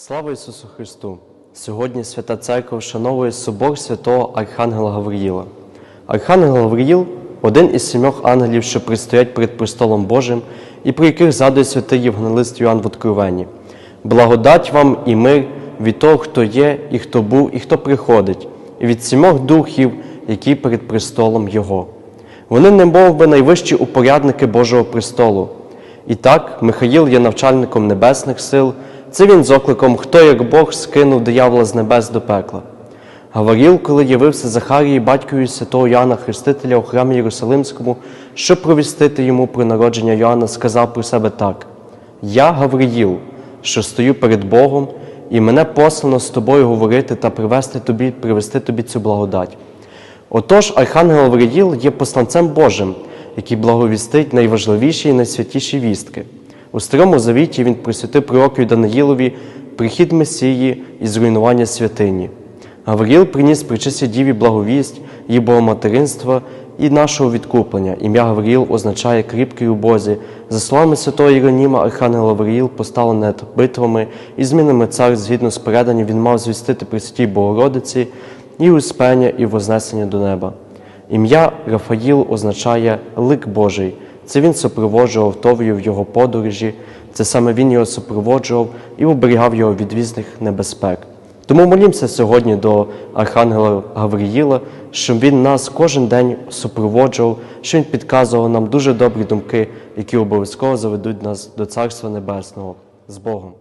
Слава Ісусу Христу! Сьогодні Свята Церква вшановує собор святого Архангела Гавриїла. Архангел Гавриїл один із сімьох ангелів, що пристоять перед престолом Божим, і про яких згадує святий Євангелист Йоанн в Откровенні. Благодать вам і мир від того, хто є, і хто був, і хто приходить, і від сімох духів, які перед престолом Його. Вони не мов би найвищі упорядники Божого престолу. І так, Михаїл є навчальником небесних сил, це він з окликом Хто як Бог скинув диявола з небес до пекла. Гаваріл, коли явився Захарії, батькою святого Йоанна Хрестителя у храмі Єрусалимському, щоб провістити йому про народження Йоанна, сказав про себе так: Я Гавриїл, що стою перед Богом, і мене послано з тобою говорити та привести тобі, привести тобі цю благодать. Отож, Архангел Гавриїл є посланцем Божим, який благовістить найважливіші і найсвятіші вістки. У Старому Завіті він присвятив пророкові Даниїлові прихід Месії і зруйнування святині. Гавриїл приніс причисті Діві благовість, її богоматеринства і нашого відкуплення. Ім'я Гавриїл означає кріпкий у Бозі. За словами святого Іроніма, Архангел Гавриїл поставлений над битвами і змінами цар, згідно з переданням, він мав звістити Пресвятій Богородиці і успення, і вознесення до неба. Ім'я Рафаїл означає лик Божий. Це він супроводжував Товію в його подорожі, це саме він його супроводжував і оберігав його від різних небезпек. Тому молімося сьогодні до Архангела Гавриїла, щоб він нас кожен день супроводжував, що він підказував нам дуже добрі думки, які обов'язково заведуть нас до Царства Небесного з Богом.